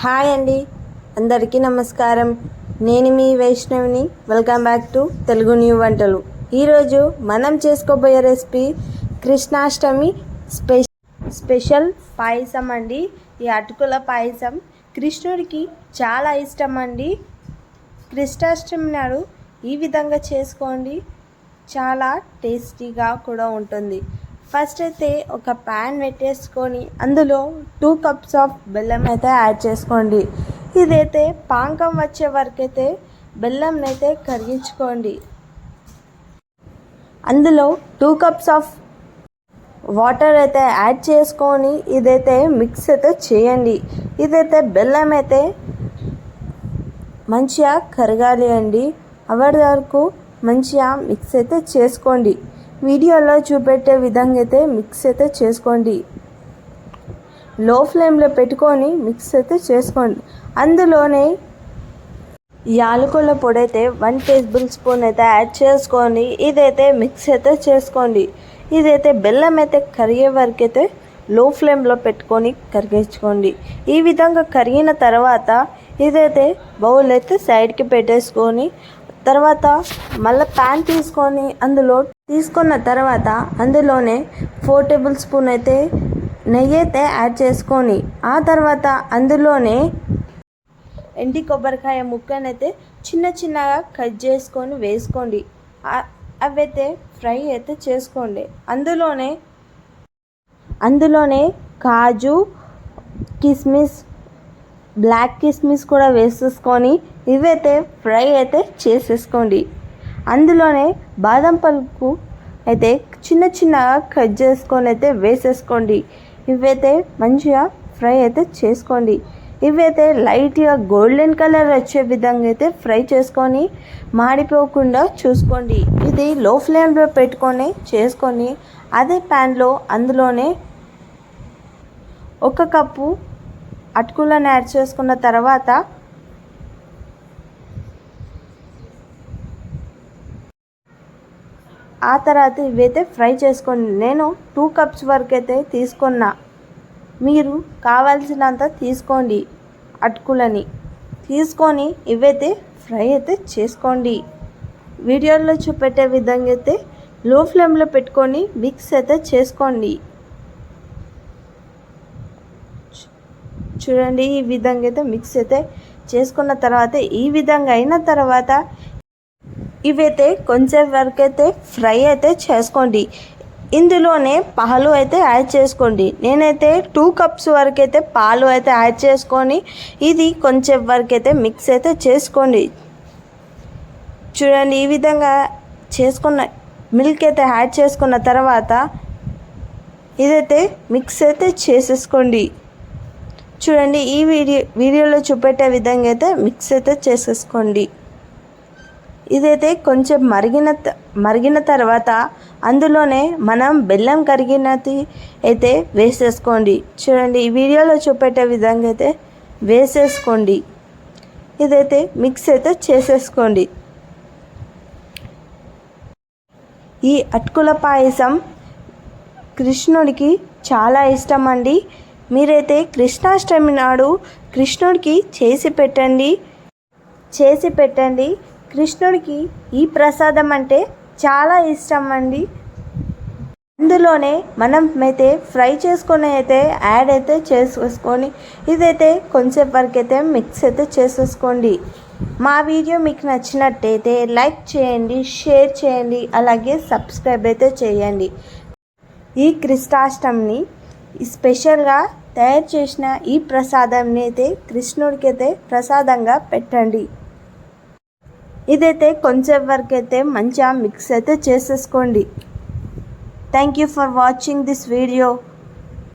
Hi అండి. అందరికీ నమస్కారం. నేను మీ వైష్ణవిని. Welcome back to Telugu new వంటలు. ఈరోజు మనం చేసుకోబోయే recipe Krishnashtami special special payasam అండి. ఈ అటుకుల పాయసం కృష్ణుడికి చాలా ఇష్టం అండి. కృష్ణాష్టమి నాడు ఈ విధంగా చేసుకోండి. చాలా టేస్టీగా కూడా ఉంటుంది. ఫస్ట్ అయితే ఒక ప్యాన్ పెట్టేసుకొని అందులో టూ కప్స్ ఆఫ్ బెల్లం అయితే యాడ్ చేసుకోండి. ఇదైతే పాంకం వచ్చే వరకు అయితే బెల్లం అయితే కరిగించుకోండి. అందులో టూ కప్స్ ఆఫ్ వాటర్ అయితే యాడ్ చేసుకొని ఇదైతే మిక్స్ అయితే చేయండి. ఇదైతే బెల్లం అయితే మంచిగా కరగాలి అండి. అవరి వరకు మంచిగా మిక్స్ అయితే చేసుకోండి. వీడియోలో చూపెట్టే విధంగా అయితే మిక్స్ అయితే చేసుకోండి. లో ఫ్లేమ్లో పెట్టుకొని మిక్స్ అయితే చేసుకోండి. అందులోనే యాలకుల పొడి అయితే వన్ టేబుల్ స్పూన్ అయితే యాడ్ చేసుకొని ఇదైతే మిక్స్ అయితే చేసుకోండి. ఇదైతే బెల్లం అయితే కరిగే వరకు అయితే లో ఫ్లేమ్లో పెట్టుకొని కరిగించుకోండి. ఈ విధంగా కరిగిన తర్వాత ఇదైతే బౌల్ అయితే సైడ్కి పెట్టేసుకొని తర్వాత మళ్ళీ ప్యాన్ తీసుకొని అందులో తీసుకున్న తర్వాత అందులోనే ఫోర్ టేబుల్ స్పూన్ అయితే నెయ్యి అయితే యాడ్ చేసుకొని ఆ తర్వాత అందులోనే ఎండి కొబ్బరికాయ ముక్కనైతే చిన్న చిన్నగా కట్ చేసుకొని వేసుకోండి. అవైతే ఫ్రై అయితే చేసుకోండి. అందులోనే అందులోనే కాజు కిస్మిస్ బ్లాక్ కిస్మిస్ కూడా వేసేసుకొని ఇవైతే ఫ్రై అయితే చేసేసుకోండి. అందులోనే బాదం పలుకు అయితే చిన్న చిన్నగా కట్ చేసుకొని అయితే వేసేసుకోండి. ఇవైతే మంచిగా ఫ్రై అయితే చేసుకోండి. ఇవైతే లైట్గా గోల్డెన్ కలర్ వచ్చే విధంగా అయితే ఫ్రై చేసుకొని మాడిపోకుండా చూసుకోండి. ఇది లో ఫ్లేమ్లో పెట్టుకొని చేసుకొని అదే ప్యాన్లో అందులోనే ఒక కప్పు అటుకులను యాడ్ చేసుకున్న తర్వాత ఆ తర్వాత ఇవైతే ఫ్రై చేసుకోండి. నేను టూ కప్స్ వరకు అయితే తీసుకున్నా. మీరు కావాల్సినంత తీసుకోండి అటుకులని. తీసుకొని ఇవైతే ఫ్రై అయితే చేసుకోండి. వీడియోలో చూపెట్టే విధంగా అయితే లో ఫ్లేమ్లో పెట్టుకొని మిక్స్ అయితే చేసుకోండి. చూడండి ఈ విధంగా అయితే మిక్స్ అయితే చేసుకున్న తర్వాత ఈ విధంగా అయిన తర్వాత ఇవైతే కొంచెం వరకు అయితే ఫ్రై అయితే చేసుకోండి. ఇందులోనే పాలు అయితే యాడ్ చేసుకోండి. నేనైతే టూ కప్స్ వరకు అయితే పాలు అయితే యాడ్ చేసుకొని ఇది కొంచెం వరకు అయితే మిక్స్ అయితే చేసుకోండి. చూడండి ఈ విధంగా చేసుకున్న మిల్క్ అయితే యాడ్ చేసుకున్న తర్వాత ఇదైతే మిక్స్ అయితే చేసేసుకోండి. చూడండి ఈ వీడియో వీడియోలో చూపెట్టే విధంగా అయితే మిక్స్ అయితే చేసేసుకోండి. ఇదైతే కొంచెం మరిగిన మరిగిన తర్వాత అందులోనే మనం బెల్లం కరిగినది అయితే వేసేసుకోండి. చూడండి ఈ వీడియోలో చూపెట్టే విధంగా అయితే వేసేసుకోండి. ఇదైతే మిక్స్ అయితే చేసేసుకోండి. ఈ అటుకుల పాయసం కృష్ణుడికి చాలా ఇష్టం అండి మీరైతే కృష్ణాష్టమి నాడు కృష్ణుడికి చేసి పెట్టండి. చేసి పెట్టండి. కృష్ణుడికి ఈ ప్రసాదం అంటే చాలా ఇష్టం అండి అందులోనే మనం అయితే ఫ్రై చేసుకొని అయితే యాడ్ అయితే చేసేసుకొని ఇదైతే కొంచెం వరకు అయితే మిక్స్ అయితే చేసేసుకోండి మా వీడియో మీకు నచ్చినట్టయితే లైక్ చేయండి షేర్ చేయండి అలాగే సబ్స్క్రైబ్ అయితే చేయండి. ఈ కృష్ణాష్టమిని స్పెషల్గా తయారు చేసిన ఈ ప్రసాదంని అయితే కృష్ణుడికి అయితే ప్రసాదంగా పెట్టండి. ఇదైతే కొంచెం వరకు అయితే మంచిగా మిక్స్ అయితే చేసేసుకోండి. Thank you for watching this video